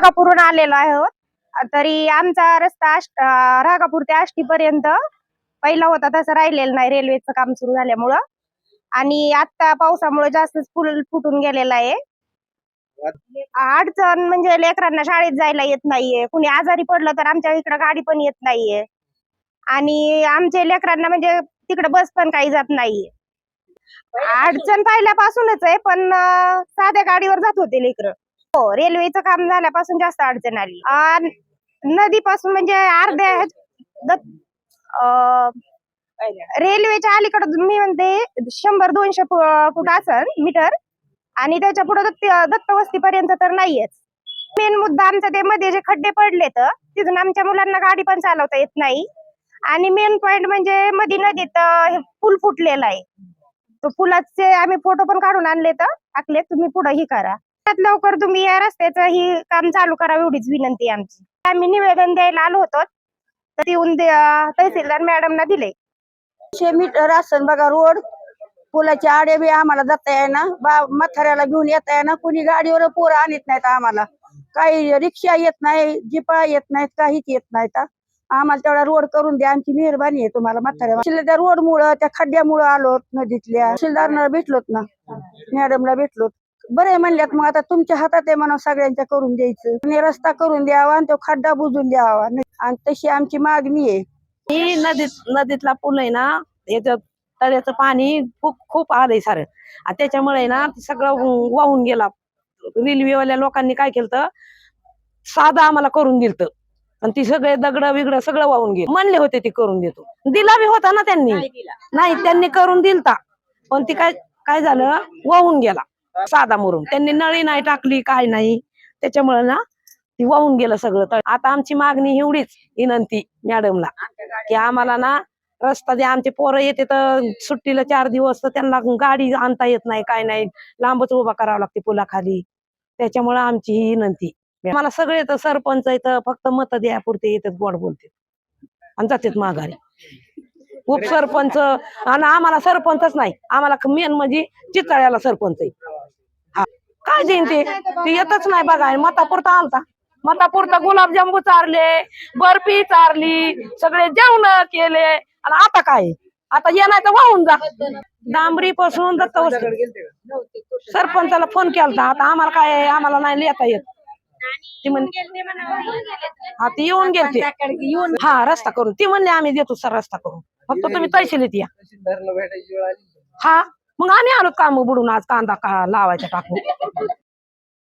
रागापूरहून आलेलो आहोत हो. तरी आमचा रस्ता रागापूर ते आष्टी पर्यंत पहिला होता तसं राहिलेलं नाही. रेल्वेचं काम सुरू झाल्यामुळं. आणि आता पावसामुळे जास्तच पूल फुटून गेलेला आहे. अडचण म्हणजे लेकरांना शाळेत जायला येत नाहीये. कुणी आजारी पडलं तर आमच्या इकडे गाडी पण येत नाहीये. आणि आमच्या लेकरांना म्हणजे तिकडे बस पण काही जात नाहीये. अडचण पहिल्यापासूनच आहे पण साध्या गाडीवर जात होते लेकरं. हो रेल्वेचं काम झाल्यापासून जास्त अडचण आली. नदीपासून म्हणजे अर्ध्या रेल्वेच्या अलीकडे मी म्हणते शंभर दोनशे फूट असन मीटर आणि त्याच्या पुढे दत्त दत्तवस्ती पर्यंत तर नाहीयेच. मेन मुद्दा आमचा ते मध्ये जे खड्डे पडले तर तिथून आमच्या मुलांना गाडी पण चालवता येत नाही. आणि मेन पॉइंट म्हणजे मध्ये नदीत पूल फुटलेला आहे. तो पुलाचे आम्ही फोटो पण काढून आणले तर टाकले तुम्ही पुढे ही करा. लवकरात लवकर तुम्ही या रस्त्याचं ही काम चालू करा एवढीच विनंती आहे आमची. आम्ही निवेदन द्यायला आलो होतो तर येऊन दे- अं, तहसीलदार मॅडमना दिले. शे मीटर असन बघा रोड पुलाच्या आडे बी आम्हाला जाता येईना बा म्हाताऱ्याला घेऊन येता येईना कुणी गाडीवर पोरं आणत नाहीत आम्हाला. काही रिक्षा येत नाही जिपा येत नाहीत काहीच येत नाहीत. हा. आम्हाला तेवढा रोड करून द्या आमची मेहरबानी आहे तुम्हाला म्हाताऱ्या त्या रोड मुळे त्या खड्ड्यामुळं आलो नदीतल्या. शिलदारनं भेटलोत ना मॅडमला भेटलोत. बरे म्हणल्यात मग आता तुमच्या हातात आहे म्हणून सगळ्यांच्या करून द्यायचं. आणि रस्ता करून द्यावा आणि तो खड्डा बुजून द्यावा. आणि तशी आमची मागणी आहे. ही नदीत नदीतला पूल आहे ना याचं तळ्याचं पाणी खूप खूप आलंय सारं. आणि त्याच्यामुळे ना सगळं वाहून गेला. रेल्वेवाल्या लोकांनी काय केलं साधं आम्हाला करून दिलत. आणि ती सगळे दगड बिगड सगळं वाहून गेलं. म्हणले होते ते करून देतो. दिला बी होता ना त्यांनी. नाही त्यांनी करून दिलता. पण ती काय काय झालं? वाहून गेला. साधा मुरुम. त्यांनी नळी नाही टाकली काय नाही. त्याच्यामुळे ना ती वाहून गेलं सगळं. तर आता आमची मागणी एवढीच विनंती मॅडमला की आम्हाला ना रस्ता जे आमचे पोरं येते तर सुट्टीला चार दिवस तर त्यांना गाडी आणता येत नाही काय नाही. लांबच उभा करावं लागते पुलाखाली. त्याच्यामुळे आमची ही विनंती. मला सगळे तर सरपंच इथं फक्त मत द्यापुरते येतात गोड बोलते आणि जातात माघारी. उपसरपंच आणि आम्हाला सरपंचच नाही. आम्हाला मेन म्हणजे चितळ्याला सरपंच आहे. काय देईन ते ते येतच नाही बघा मतापुरता आलता. मतापुरता गुलाबजांबू चारले बर्फी चारली सगळे जेवण केले. आणि आता काय? आता ये नाही तर वाहून जा. डांबरी पासून दत्त सरपंचाला फोन केलता. आता आम्हाला काय आहे, आम्हाला नाही लिहिता येत. ती म्हण हा ती येऊन गेलते. हा रस्ता करून. ती म्हणले आम्ही देतो सर रस्ता करून. फक्त तुम्ही तहसीलीत या. हा? मग आम्ही आलो काम बुडून आज कांदा का लावायचा टाकून.